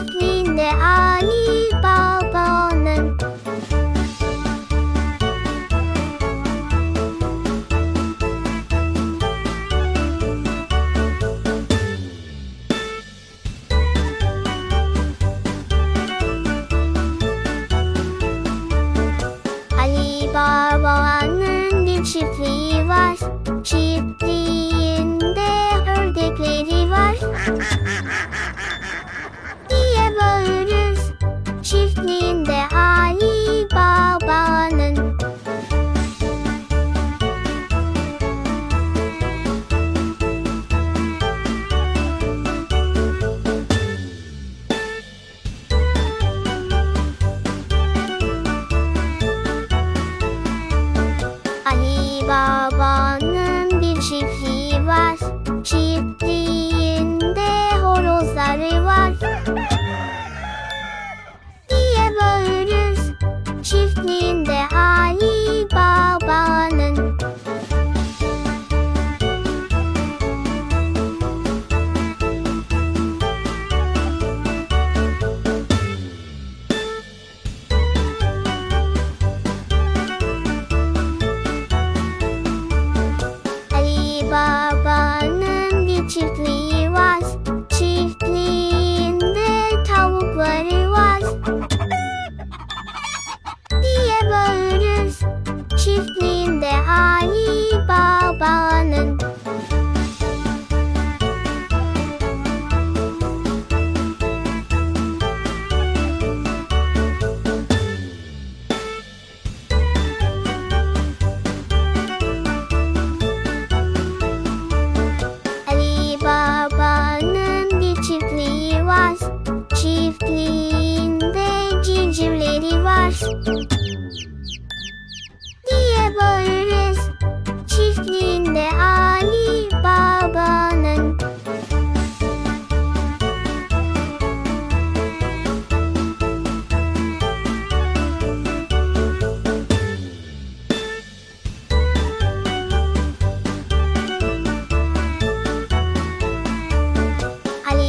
fikrini Ali Baba'nın Ali çiftliği var. Çiftliğinde ördekleri var. You. Bağırırız diye bağırırız. Çiftliğinde Ali Baba'nın